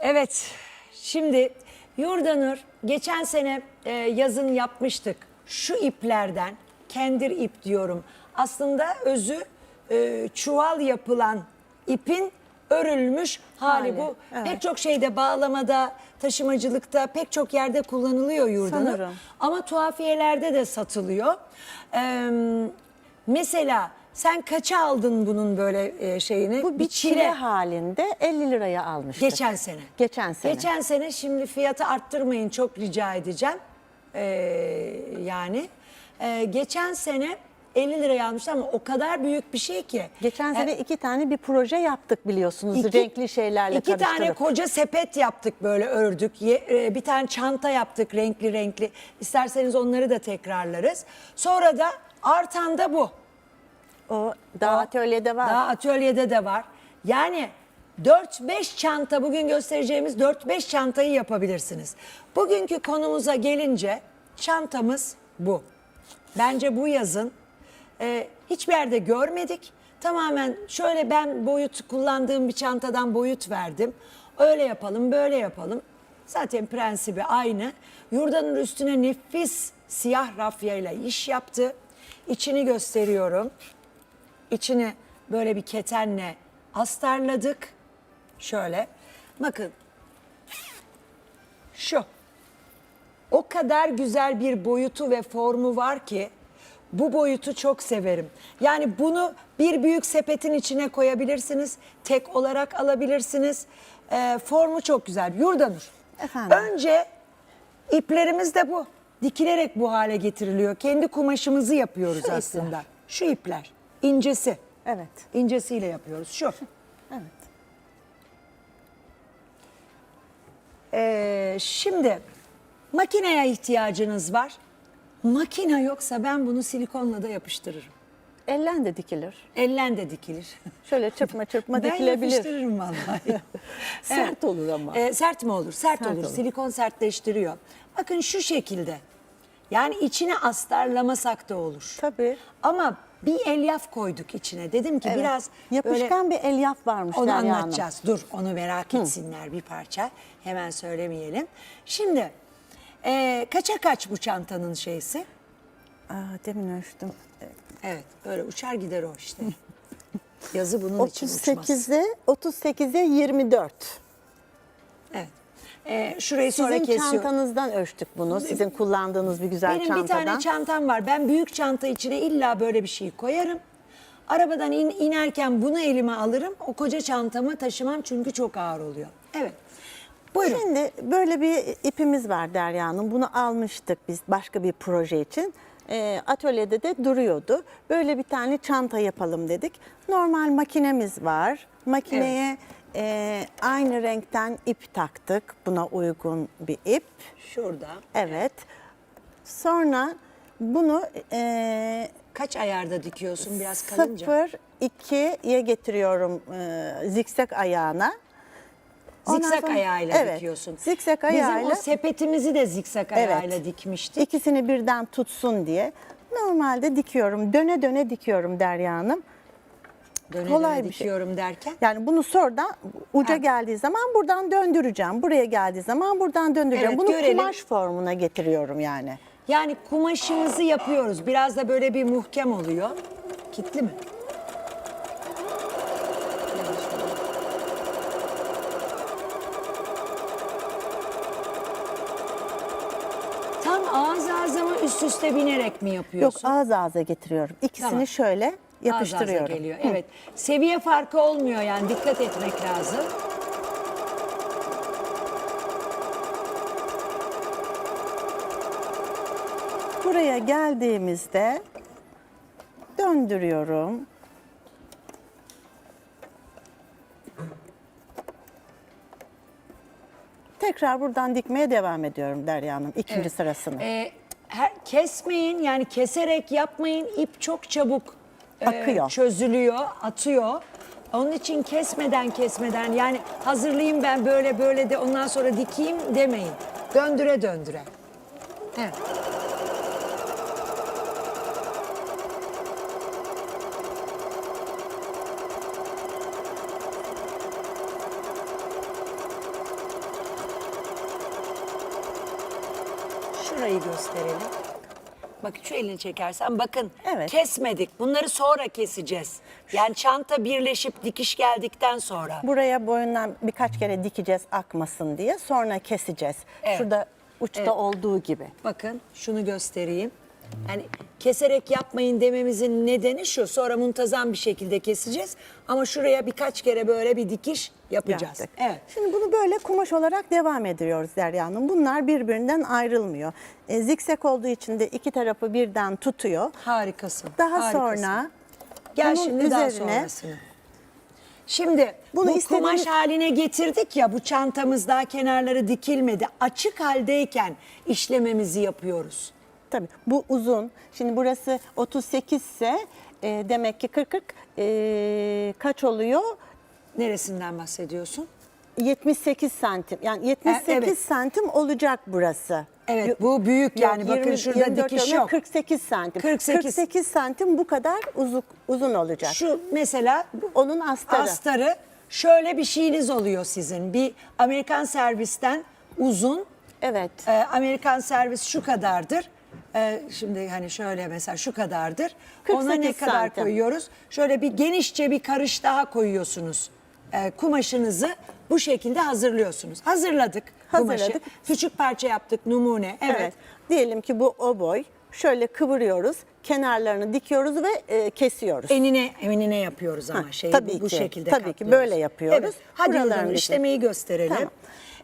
Evet, şimdi Yurdanur geçen sene e, yazın yapmıştık. Şu iplerden, kendir ip diyorum. Aslında özü e, çuval yapılan ipin örülmüş hali, Hali, bu. evet. Pek çok şeyde bağlamada, taşımacılıkta pek çok yerde kullanılıyor Yurdanur. Sanırım. Ama tuhafiyelerde de satılıyor. Ee, mesela sen kaça aldın bunun böyle e, şeyini? Bu bir çile halinde 50 liraya almıştık. Geçen sene. Geçen sene. Geçen sene şimdi fiyatı arttırmayın çok rica edeceğim. Ee, yani Ee, geçen sene 50 liraya almıştım ama o kadar büyük bir şey ki. Geçen Ee, sene iki tane bir proje yaptık biliyorsunuz İki- renkli şeylerle İki tane karıştırıp. koca sepet yaptık böyle ördük. Ye- e, Bir tane çanta yaptık renkli renkli. İsterseniz onları da tekrarlarız. Sonra da artan da bu. O daha atölyede var. Daha atölyede de var. Yani 4-5 çanta bugün göstereceğimiz 4-5 çantayı yapabilirsiniz. Bugünkü konumuza gelince çantamız bu. Bence bu yazın e, hiçbir yerde görmedik. Tamamen şöyle ben boyut kullandığım bir çantadan boyut verdim. Öyle yapalım, böyle yapalım. Zaten prensibi aynı. Yurdanın üstüne nefis siyah rafyayla iş yaptı. İçini gösteriyorum. İçini böyle bir ketenle astarladık. Şöyle. Bakın. Şu. O kadar güzel bir boyutu ve formu var ki bu boyutu çok severim. Yani bunu bir büyük sepetin içine koyabilirsiniz. Tek olarak alabilirsiniz. Ee, formu çok güzel. Yurdanur. Efendim? Önce iplerimiz de bu. Dikilerek bu hale getiriliyor. Kendi kumaşımızı yapıyoruz Şu aslında. ipler. Şu ipler. İncesi. Evet. İncesiyle yapıyoruz. Şu. Evet. Ee, şimdi makineye ihtiyacınız var. Makine yoksa ben bunu silikonla da yapıştırırım. Ellen de dikilir. Ellen de dikilir. Şöyle çırpma çırpma ben dikilebilir. yapıştırırım vallahi. Sert olur ama. Ee, sert mi olur? Sert, Sert olur. olur. Silikon sertleştiriyor. Bakın şu şekilde. Yani içine astarlamasak da olur. Tabii. Ama bir elyaf koyduk içine. Dedim ki Evet. biraz Yapışkan bir elyaf varmış Onu Derya Hanım. anlatacağız. Dur onu merak etsinler bir parça. Hemen söylemeyelim. Şimdi e, kaça kaç bu çantanın şeysi? Aa, demin ölçtüm. Evet böyle uçar gider o işte. Yazı bunun için uçmaz. 38'e 38'e 24. Evet. E, şurayı sonra Sizin kesiyorum. çantanızdan ölçtük bunu. Sizin kullandığınız bir güzel Benim çantadan. bir tane çantam var. Ben büyük çanta içine illa böyle bir şey koyarım. Arabadan in, inerken bunu elime alırım. O koca çantamı taşımam çünkü çok ağır oluyor. Evet. Buyurun. Şimdi böyle bir ipimiz var Derya Hanım. Bunu almıştık biz başka bir proje için. Ee, atölyede de duruyordu. Böyle bir tane çanta yapalım dedik. Normal makinemiz var. Makineye e, aynı renkten ip taktık. Buna uygun bir ip. Şurada. Evet. Sonra bunu e, Kaç ayarda dikiyorsun biraz kalınca? 0-2'ye getiriyorum e, zikzak ayağına. Ondan Zikzak sonra- ayağıyla evet, dikiyorsun. Zikzak Bizim ayağıyla. o sepetimizi de zikzak Evet. ayağıyla dikmiştik. İkisini birden tutsun diye. Normalde dikiyorum. Döne döne dikiyorum Derya Hanım. Döne kolay bir şey. derken. Yani bunu sonradan uca Ha. geldiği zaman buradan döndüreceğim. Buraya geldiği zaman buradan döndüreceğim. Evet, bunu görelim. kumaş formuna getiriyorum yani. Yani kumaşımızı yapıyoruz. Biraz da böyle bir muhkem oluyor. Kitli mi? Tam ağız ağza mı üst üste binerek mi Yok yapıyorsun? ağız ağza getiriyorum. İkisini Tamam. şöyle yapıştırıyorum. ağza geliyor. Evet. Seviye farkı olmuyor yani dikkat etmek lazım. Buraya geldiğimizde döndürüyorum. Tekrar buradan dikmeye devam ediyorum Derya Hanım ikinci sırasını. Ee, her, kesmeyin yani keserek yapmayın. İp çok çabuk ee, Akıyor. çözülüyor, atıyor. Onun için kesmeden kesmeden yani hazırlayayım ben böyle böyle de ondan sonra dikeyim demeyin. Döndüre döndüre. Evet. Şurayı gösterelim. Bakın şu elini çekersen bakın Evet. kesmedik. Bunları sonra keseceğiz. Yani çanta birleşip dikiş geldikten sonra. Buraya boyundan birkaç kere dikeceğiz akmasın diye. Sonra keseceğiz. Evet. Şurada uçta olduğu gibi. Bakın şunu göstereyim. Yani keserek yapmayın dememizin nedeni şu. Sonra muntazam bir şekilde keseceğiz. Ama şuraya birkaç kere böyle bir dikiş yapacağız. Yaptık. Evet. Şimdi bunu böyle kumaş olarak devam ediyoruz Derya Hanım. Bunlar birbirinden ayrılmıyor. E, zikzak olduğu için de iki tarafı birden tutuyor. Harikasın. Daha harikasın. sonra Gel bunun şimdi daha üzerine- sonrasını. Şimdi Bunu bu istediğiniz- kumaş haline getirdik ya bu çantamız daha kenarları dikilmedi. Açık haldeyken işlememizi yapıyoruz. Tabii bu uzun. Şimdi burası 38 ise e, demek ki 40 40 e, kaç oluyor? Neresinden bahsediyorsun? 78 santim. Yani 78 evet. santim olacak burası. Evet, bu büyük yani. Yok, Bakın 20 şurada 24 dikiş yok. 48 santim. 48. 48 santim bu kadar uzun, uzun olacak. Şu mesela Onun astarı. astarı şöyle bir şeyiniz oluyor sizin. Bir Amerikan servisten uzun. Evet. Ee, Amerikan servis şu kadardır. Ee, şimdi hani şöyle mesela şu kadardır. Ona ne 48 kadar santim. koyuyoruz? Şöyle bir genişçe bir karış daha koyuyorsunuz. Ee, kumaşınızı bu şekilde hazırlıyorsunuz. Hazırladık, kumaşı. Hazırladık. Küçük parça yaptık numune. Evet. Evet. Diyelim ki bu o boy. Şöyle kıvırıyoruz. Kenarlarını dikiyoruz ve e, kesiyoruz. Enine enine yapıyoruz ama Ha, şeyi tabii bu, bu ki, şekilde tabii ki katlıyoruz. böyle yapıyoruz. Evet. Hadi Buralarını işlemeyi gösterelim. Tamam.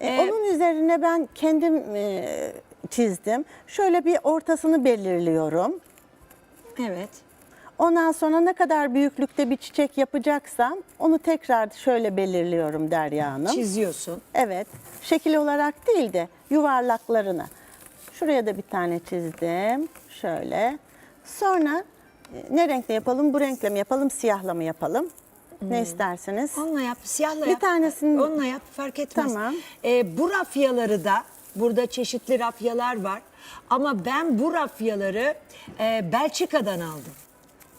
E, Ee, onun üzerine ben kendim e, çizdim. Şöyle bir ortasını belirliyorum. Evet. Ondan sonra ne kadar büyüklükte bir çiçek yapacaksam onu tekrar şöyle belirliyorum Derya Hanım. Çiziyorsun. Evet. Şekil olarak değil de yuvarlaklarını. Şuraya da bir tane çizdim. Şöyle. Sonra e, ne renkle yapalım? Bu renkle mi yapalım? Siyahla mı yapalım? Ne isterseniz? Onunla yap, siyahla Bir yap. tanesini- Onunla yap, fark etmez. Tamam. Ee, bu rafyaları da, burada çeşitli rafyalar var. Ama ben bu rafyaları e, Belçika'dan aldım.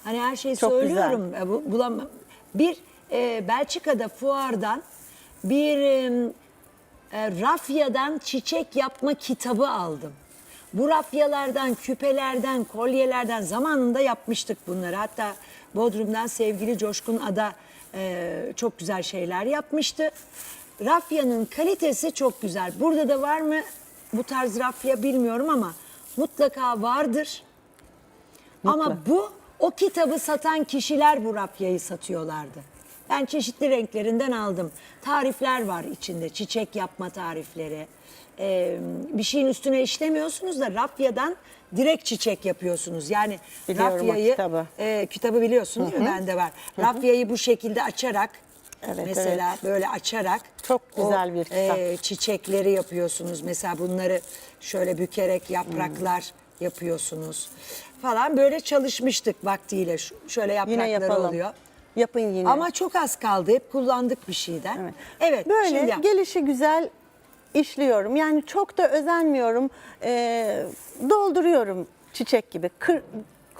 Hani her şeyi Çok söylüyorum. E, bu- bulamam. Bir e, Belçika'da fuardan bir e, e, rafyadan çiçek yapma kitabı aldım. Bu rafyalardan, küpelerden, kolyelerden zamanında yapmıştık bunları. Hatta Bodrum'dan sevgili Coşkun Ada e, çok güzel şeyler yapmıştı. Rafyanın kalitesi çok güzel. Burada da var mı bu tarz rafya bilmiyorum ama mutlaka vardır. Ama bu o kitabı satan kişiler bu rafyayı satıyorlardı. Ben çeşitli renklerinden aldım. Tarifler var içinde. Çiçek yapma tarifleri. Ee, bir şeyin üstüne işlemiyorsunuz da rafyadan direkt çiçek yapıyorsunuz. Yani Biliyorum o rafyayı kitabı. e, kitabı biliyorsun değil mi? Bende var. Rafyayı bu şekilde açarak Evet, mesela böyle açarak Çok güzel bir kitap. e, çiçekleri yapıyorsunuz. Mesela bunları şöyle bükerek yapraklar yapıyorsunuz falan böyle çalışmıştık vaktiyle. Şöyle Yine yaprakları yapalım. oluyor. Yapın yine. Ama çok az kaldı. Hep kullandık bir şeyden. Evet. Böyle şimdi yap. gelişi güzel işliyorum. Yani çok da özenmiyorum. Ee, dolduruyorum çiçek gibi. Kır,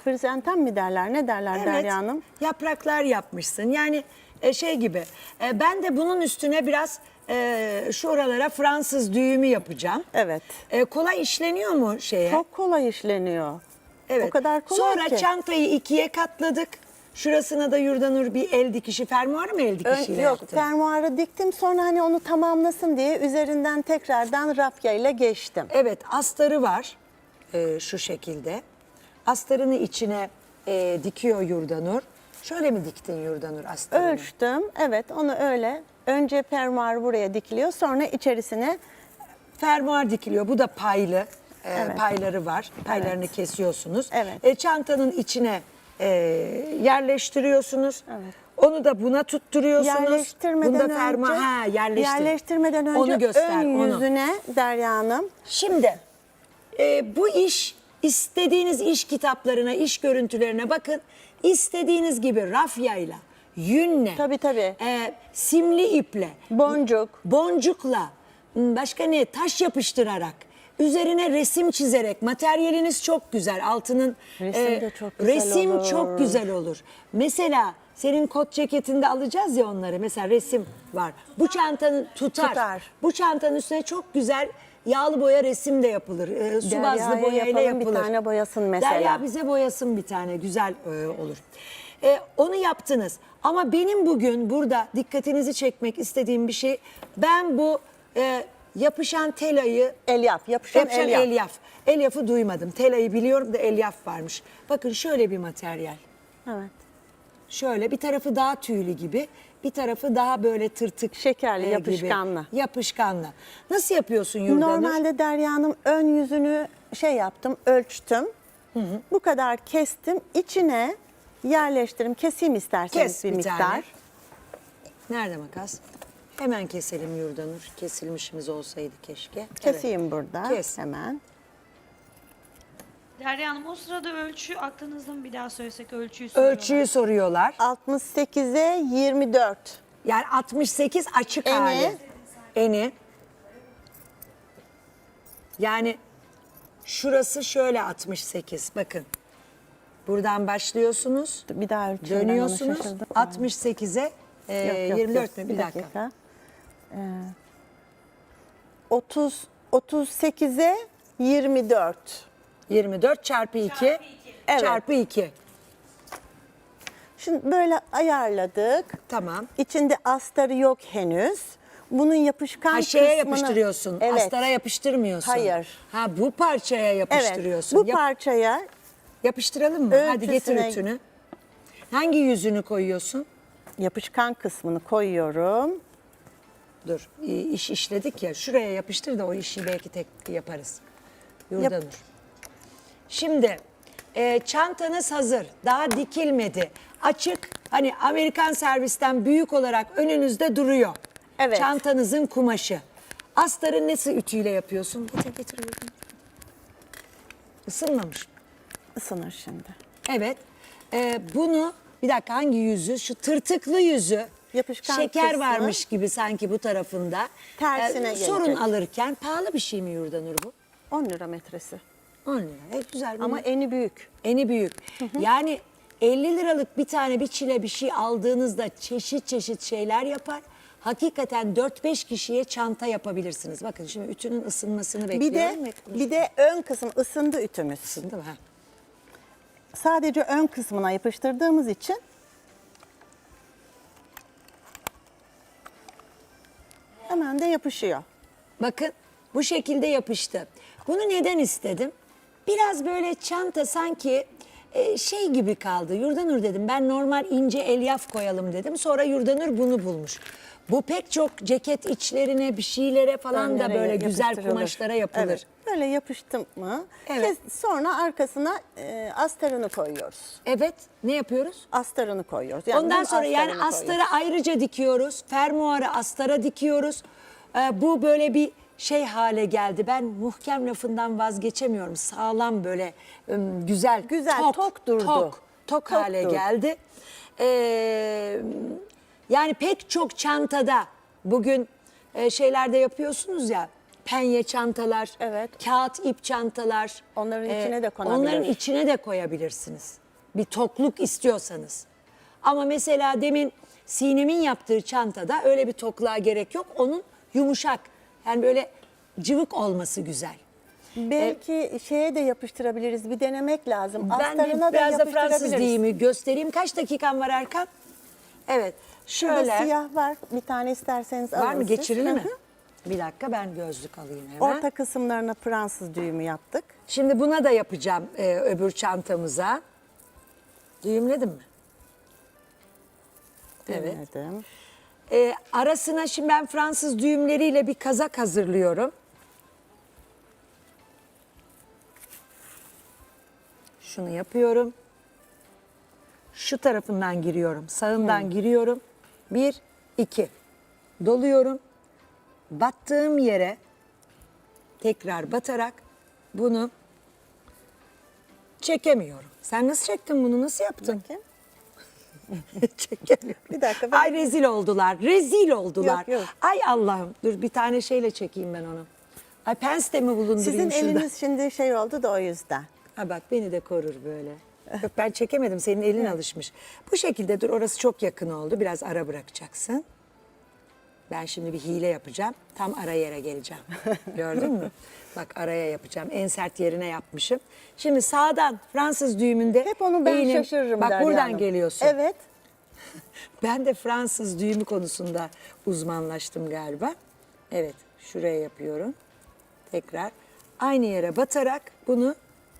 krizantem mi derler? Ne derler Derya Hanım? Yapraklar yapmışsın. Yani e, şey gibi. e, ben de bunun üstüne biraz e, şu oralara Fransız düğümü yapacağım. Evet. E, kolay işleniyor mu şeye? Çok kolay işleniyor. Evet. O kadar kolay Sonra ki. çantayı ikiye katladık. Şurasına da Yurdanur bir el dikişi, fermuar mı el Ön- dikişiyle yok yaptın? fermuarı diktim sonra hani onu tamamlasın diye üzerinden tekrardan rafya ile geçtim. Evet, astarı var e, şu şekilde. Astarını içine e, dikiyor Yurdanur. Şöyle mi diktin Yurdanur astarını? Ölçtüm. Evet onu öyle. Önce fermuar buraya dikiliyor sonra içerisine Fermuar dikiliyor. Bu da paylı. E, Evet. Payları var. Paylarını kesiyorsunuz. Evet. E, çantanın içine e, yerleştiriyorsunuz. Onu da buna tutturuyorsunuz. yerleştirmeden Bunda önce fermuar ha yerleştir. yerleştirmeden önce onu göster, ön onu. yüzüne Derya Hanım Şimdi e, bu iş istediğiniz iş kitaplarına, iş görüntülerine bakın. İstediğiniz gibi rafyayla, yünle, Tabii, tabii. e, simli iple, boncuk boncukla, başka ne taş yapıştırarak, üzerine resim çizerek, materyaliniz çok güzel. Altının e, Resim de çok güzel resim olur. çok güzel olur. Mesela senin kot ceketinde alacağız ya onları. Mesela resim var. Bu çantanın tutar. Tutar. Bu çantanın üstüne çok güzel yağlı boya resim de yapılır. E, su Derya'ya bazlı boyayla yapalım, bir yapılır. tane boyasın mesela. Derya bize boyasın bir tane güzel e, olur. E, onu yaptınız ama benim bugün burada dikkatinizi çekmek istediğim bir şey ben bu e, yapışan telayı Elyaf, yapışan, yapışan elyaf. elyaf. Elyafı duymadım. Telayı biliyorum da elyaf varmış. Bakın şöyle bir materyal. Evet. Şöyle bir tarafı daha tüylü gibi, bir tarafı daha böyle tırtık. Şekerli, gibi. yapışkanlı. Yapışkanlı. Nasıl yapıyorsun Yurdanur? Normalde Derya'nın ön yüzünü şey yaptım, ölçtüm. Bu kadar kestim. İçine yerleştirim. Keseyim isterseniz Kes bir, bir miktar. tane. Nerede makas? Hemen keselim Yurdanur. Kesilmişimiz olsaydı keşke. Keseyim Evet. burada Kes. hemen. Derya Hanım o sırada ölçü aklınızda mı bir daha söylesek ölçüyü soruyorlar. Ölçüyü soruyorlar. 68'e 24. Yani 68 açık Eni. hali. Eni. Yani şurası şöyle 68. Bakın. Buradan başlıyorsunuz. Bir daha ölçeyim ben onu, Dönüyorsunuz. şaşırdım. 68'e e, Yok, yok, 24 yok. mü? Bir, dakika. Ee, 30 38'e 24. 24 çarpı 2 Evet. çarpı 2. Şimdi böyle ayarladık. Tamam. İçinde astarı yok henüz. Bunun yapışkan Ha şeye kısmını- yapıştırıyorsun. Evet. Astara yapıştırmıyorsun. Hayır. Ha bu parçaya Evet. yapıştırıyorsun. Bu Yap- parçaya yapıştıralım mı? Hadi getir Ölçüsüne- ütünü. Hangi yüzünü koyuyorsun? yapışkan kısmını koyuyorum. Dur i- iş işledik ya şuraya yapıştır da o işi belki tek yaparız. Yurdanur. Şimdi e, çantanız hazır. Daha dikilmedi. Açık hani Amerikan servisten büyük olarak önünüzde duruyor. Evet. Çantanızın kumaşı. Astarı nasıl ütüyle yapıyorsun? Getir getir. Isınmamış. Isınır şimdi. Evet. Ee, bunu bir dakika hangi yüzü? Şu tırtıklı yüzü. Yapışkan Şeker kısmı. varmış gibi sanki bu tarafında. Tersine Ee, Sorun gelecek. alırken pahalı bir şey mi Yurdanur bu? 10 lira metresi. 10 lira. E, güzel. Ama Ama eni büyük. eni büyük. Yani 50 liralık bir tane bir çile bir şey aldığınızda çeşit çeşit şeyler yapar. Hakikaten 4-5 kişiye çanta yapabilirsiniz. Bakın şimdi ütünün ısınmasını bekliyorum. Bir de bir de ön kısım ısındı ütümüz. Isındı mı? Ha. Sadece ön kısmına yapıştırdığımız için hemen de yapışıyor. Bakın bu şekilde yapıştı. Bunu neden istedim? Biraz böyle çanta sanki e, şey gibi kaldı. Yurdanur dedim ben normal ince elyaf koyalım dedim. Sonra Yurdanur bunu bulmuş. Bu pek çok ceket içlerine bir şeylere falan da Önlere böyle güzel yapıştırılır. kumaşlara yapılır. Evet, böyle yapıştım mı? Evet. kes- sonra arkasına e, astarını koyuyoruz. Evet ne yapıyoruz? Astarını koyuyoruz. Yani Ondan bunun sonra yani astarını astara koyuyoruz. ayrıca dikiyoruz. Fermuarı astara dikiyoruz. Ee, bu böyle bir şey hale geldi. Ben muhkem lafından vazgeçemiyorum. Sağlam böyle ım, güzel. Güzel, tok durdu. Tok, tok, Tok hale durdu. geldi. Ee, yani pek çok çantada bugün e, şeylerde yapıyorsunuz ya. Penye çantalar, Evet. kağıt ip çantalar. Onların e, içine de konabilir. Onların içine de koyabilirsiniz. Bir tokluk istiyorsanız. Ama mesela demin Sinem'in yaptığı çantada öyle bir tokluğa gerek yok. Onun yumuşak yani böyle cıvık olması güzel. Belki şeye de yapıştırabiliriz. Bir denemek lazım. Ben Astarına da biraz da Fransız yapıştırabiliriz. deyimi göstereyim. Kaç dakikan var Erkan? Evet. Şurada Şöyle. siyah var. Bir tane isterseniz alın var mı? siz. Geçirili Hı mi? hı. Bir dakika ben gözlük alayım hemen. Orta kısımlarına Fransız düğümü yaptık. Şimdi buna da yapacağım e, öbür çantamıza. Düğümledin mi? Evet. Denedim. E, arasına şimdi ben Fransız düğümleriyle bir kazak hazırlıyorum. Şunu yapıyorum. Şu tarafından giriyorum. Sağından giriyorum. Bir, iki. Doluyorum. Battığım yere tekrar batarak bunu çekemiyorum. Sen nasıl çektin bunu? Nasıl yaptın? Bakayım. Çekemiyorum. Bir dakika, ben- Ay rezil oldular. Rezil oldular. Yok, yok. Ay Allah'ım. Dur bir tane şeyle çekeyim ben onu. Ay pens de mi bulundurayım Sizin şurada? eliniz şimdi şey oldu da o yüzden. Ha bak beni de korur böyle. Yok ben çekemedim. Senin elin alışmış. Bu şekilde dur orası çok yakın oldu. Biraz ara bırakacaksın. Ben şimdi bir hile yapacağım. Tam ara yere geleceğim. Gördün mü? Bak araya yapacağım. En sert yerine yapmışım. Şimdi sağdan Fransız düğümünde Hep onu ben eğilim- şaşırırım Bak Derya buradan Hanım. geliyorsun. Evet. Ben de Fransız düğümü konusunda uzmanlaştım galiba. Evet, şuraya yapıyorum. Tekrar aynı yere batarak bunu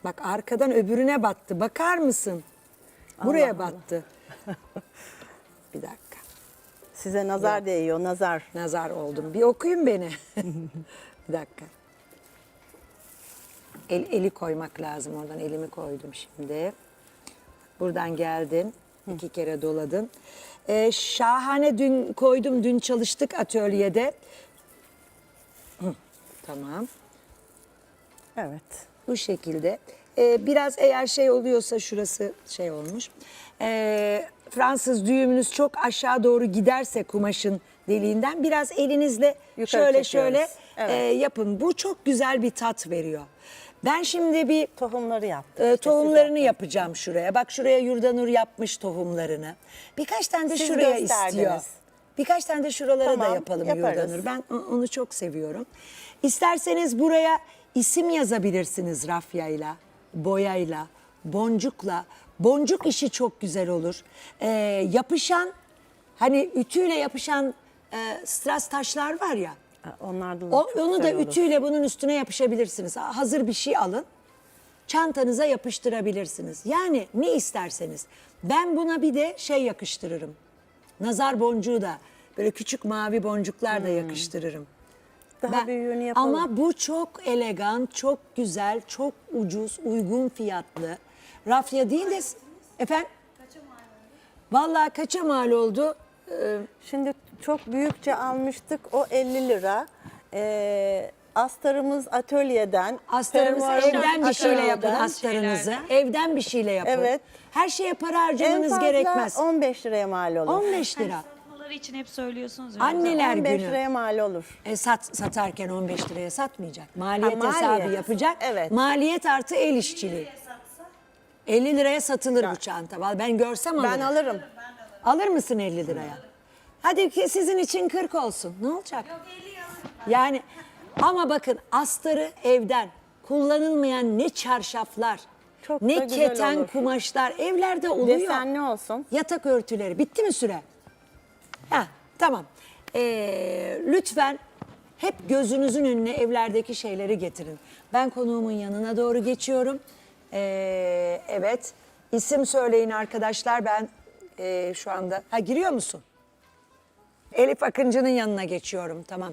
bak arkadan öbürüne battı. Bakar mısın? Buraya battı. Bir dakika. Size nazar değiyor, nazar. Nazar oldum. Bir okuyun beni. bir dakika. El, eli koymak lazım oradan. Elimi koydum şimdi. Buradan geldin. iki kere doladın. Ee, şahane dün koydum. Dün çalıştık atölyede. Hı, Tamam. Evet. Bu şekilde. Ee, biraz eğer şey oluyorsa şurası şey olmuş. Ee, Fransız düğümünüz çok aşağı doğru giderse kumaşın deliğinden biraz elinizle Yukarı şöyle çekiyoruz. şöyle Evet. e, yapın. Bu çok güzel bir tat veriyor. Ben şimdi bir Tohumları yaptık. e, işte, tohumlarını yapacağım şuraya. Bak şuraya Yurdanur yapmış tohumlarını. Birkaç tane de Siz şuraya gösterdiniz. istiyor. Birkaç tane de şuralara da Tamam, yapalım yaparız. Yurdanur. Ben o- onu çok seviyorum. İsterseniz buraya isim yazabilirsiniz rafyayla, boyayla, boncukla. Boncuk işi çok güzel olur. Ee, yapışan, hani ütüyle yapışan e, strass taşlar var ya. Onlardan da O, çok onu da güzel olur. ütüyle bunun üstüne yapışabilirsiniz. Ha, Hazır bir şey alın. Çantanıza yapıştırabilirsiniz. Yani ne isterseniz. Ben buna bir de şey yakıştırırım. Nazar boncuğu da böyle küçük mavi boncuklar da yakıştırırım. Daha Ben- büyüğünü yapalım. Ama bu çok elegan, çok güzel, çok ucuz, uygun fiyatlı. Rafya değil de... Efendim? Vallahi kaça mal oldu? Ee, Şimdi çok büyükçe almıştık. O 50 lira. Ee, astarımız atölyeden. Astarınızı fermuarımız evden bir şeyle yapın atölyeden. astarınızı. Evden bir şeyle yapın. Evet. Her şeye para En harcamanız fazla gerekmez. 15 liraya mal olur. 15 lira. Satmaları için hep söylüyorsunuz. öyle. Anneler 15 günü. liraya mal olur. E, sat, satarken 15 liraya satmayacak. Maliyet Ha, hesabı maliyet. yapacak. Evet. Maliyet artı el işçiliği. 50 liraya satılır bu çanta. Vallahi Ben görsem alırım. Ben alırım. Alır mısın 50 liraya? Hadi ki sizin için 40 olsun. Ne olacak? Yani ama bakın astarı evden kullanılmayan ne çarşaflar, Çok da ne güzel keten olur. kumaşlar evlerde oluyor. Desenli olsun. Yatak örtüleri. Bitti mi süre? Ha, tamam. Ee, lütfen hep gözünüzün önüne evlerdeki şeyleri getirin. Ben konuğumun yanına doğru geçiyorum. Ee, evet. İsim söyleyin arkadaşlar. Ben ee, şu anda... Ha giriyor musun? Elif Akıncı'nın yanına geçiyorum. Tamam.